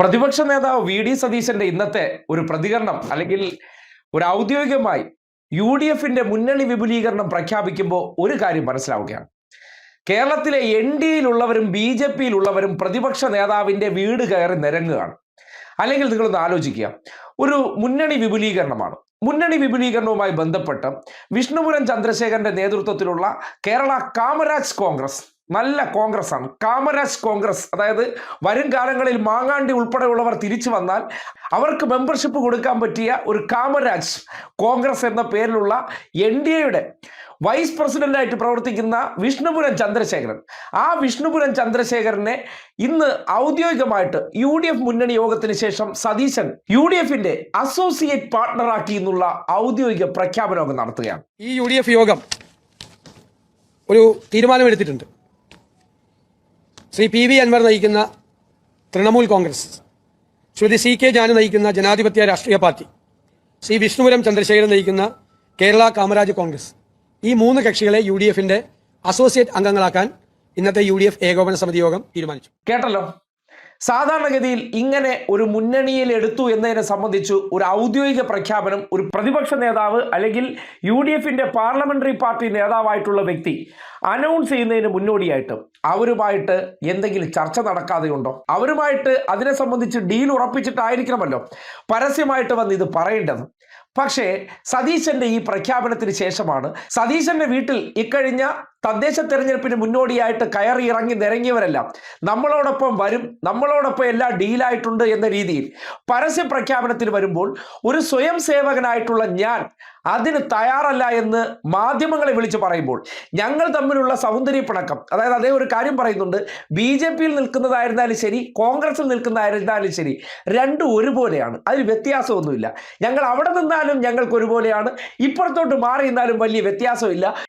പ്രതിപക്ഷ നേതാവ് V D സതീശന്റെ ഇന്നത്തെ ഒരു പ്രതികരണം അല്ലെങ്കിൽ ഒരു ഔദ്യോഗികമായി യു ഡി എഫിന്റെ മുന്നണി വിപുലീകരണം പ്രഖ്യാപിക്കുമ്പോൾ ഒരു കാര്യം മനസ്സിലാവുകയാണ്. കേരളത്തിലെ എൻ ഡിയിലുള്ളവരും ബി ജെ പിയിലുള്ളവരും പ്രതിപക്ഷ നേതാവിന്റെ വീട് കയറി നിരങ്ങുകയാണ്. അല്ലെങ്കിൽ നിങ്ങളൊന്ന് ആലോചിക്കുക. ഒരു മുന്നണി വിപുലീകരണമാണ്. മുന്നണി വിപുലീകരണവുമായി ബന്ധപ്പെട്ട് വിഷ്ണുപുരം ചന്ദ്രശേഖരന്റെ നേതൃത്വത്തിലുള്ള കേരള കാമരാജ് കോൺഗ്രസ് നല്ല കോൺഗ്രസ് ആണ് കാമരാജ് കോൺഗ്രസ് അതായത് വരും കാലങ്ങളിൽ മാങ്ങാണ്ടി ഉൾപ്പെടെയുള്ളവർ തിരിച്ചു വന്നാൽ അവർക്ക് മെമ്പർഷിപ്പ് കൊടുക്കാൻ പറ്റിയ ഒരു കാമരാജ് കോൺഗ്രസ് എന്ന പേരിലുള്ള എൻ ഡി എയുടെ വൈസ് പ്രസിഡന്റായിട്ട് പ്രവർത്തിക്കുന്ന വിഷ്ണുപുരം ചന്ദ്രശേഖരൻ. ആ വിഷ്ണുപുരം ചന്ദ്രശേഖരനെ ഇന്ന് ഔദ്യോഗികമായിട്ട് യു ഡി എഫ് മുന്നണി യോഗത്തിന് ശേഷം സതീശൻ യു ഡി എഫിന്റെ അസോസിയേറ്റ് പാർട്ണറാക്കി എന്നുള്ള ഔദ്യോഗിക പ്രഖ്യാപനമൊക്കെ നടത്തുകയാണ്. ഈ യു യോഗം ഒരു തീരുമാനമെടുത്തിട്ടുണ്ട്. ശ്രീ പി വി അൻവർ നയിക്കുന്ന തൃണമൂൽ കോൺഗ്രസ് ശ്രീമതി സി കെ ജാനു നയിക്കുന്ന ജനാധിപത്യ രാഷ്ട്രീയ പാർട്ടി ശ്രീ വിഷ്ണുപുരം ചന്ദ്രശേഖരൻ നയിക്കുന്ന കേരള കാമരാജ് കോൺഗ്രസ് ഈ മൂന്ന് കക്ഷികളെ യു ഡി എഫിന്റെ അസോസിയേറ്റ് അംഗങ്ങളാക്കാൻ ഇന്നത്തെ യു ഡി എഫ് ഏകോപന സമിതി യോഗം തീരുമാനിച്ചു. കേട്ടല്ലോ? സാധാരണഗതിയിൽ ഇങ്ങനെ ഒരു മുന്നണിയിൽ എടുത്തു എന്നതിനെ സംബന്ധിച്ച് ഒരു ഔദ്യോഗിക പ്രഖ്യാപനം ഒരു പ്രതിപക്ഷ നേതാവ് അല്ലെങ്കിൽ യു ഡി എഫിന്റെ പാർലമെന്ററി പാർട്ടി നേതാവായിട്ടുള്ള വ്യക്തി അനൗൺസ് ചെയ്യുന്നതിന് മുന്നോടിയായിട്ട് അവരുമായിട്ട് എന്തെങ്കിലും ചർച്ച നടക്കാതെയുണ്ടോ? അവരുമായിട്ട് അതിനെ സംബന്ധിച്ച് ഡീൽ ഉറപ്പിച്ചിട്ടായിരിക്കണമല്ലോ? പരസ്യമായിട്ട് വന്ന് ഇത് പറയേണ്ടത്. പക്ഷേ സതീശന്റെ ഈ പ്രഖ്യാപനത്തിന് ശേഷമാണ് സതീശന്റെ വീട്ടിൽ ഇക്കഴിഞ്ഞ തദ്ദേശ തെരഞ്ഞെടുപ്പിന് മുന്നോടിയായിട്ട് കയറി ഇറങ്ങി നിരങ്ങിയവരെല്ലാം നമ്മളോടൊപ്പം വരും നമ്മളോടൊപ്പം എല്ലാം ഡീലായിട്ടുണ്ട് എന്ന രീതിയിൽ പരസ്യ പ്രഖ്യാപനത്തിന് വരുമ്പോൾ ഒരു സ്വയം സേവകനായിട്ടുള്ള ഞാൻ അതിന് തയ്യാറല്ല എന്ന് മാധ്യമങ്ങളെ വിളിച്ച് പറയുമ്പോൾ ഞങ്ങൾ തമ്മിലുള്ള സൗന്ദര്യ പിണക്കം അതായത് അതേ ഒരു കാര്യം പറയുന്നുണ്ട് ബി ജെ പിയിൽ നിൽക്കുന്നതായിരുന്നാലും ശരി കോൺഗ്രസിൽ നിൽക്കുന്നതായിരുന്നാലും ശരി രണ്ടും ഒരുപോലെയാണ് അതിൽ വ്യത്യാസമൊന്നുമില്ല. ഞങ്ങൾ അവിടെ നിന്നാലും ഞങ്ങൾക്ക് ഒരുപോലെയാണ് ഇപ്പുറത്തോട്ട് മാറി നിന്നാലും വലിയ വ്യത്യാസമില്ല.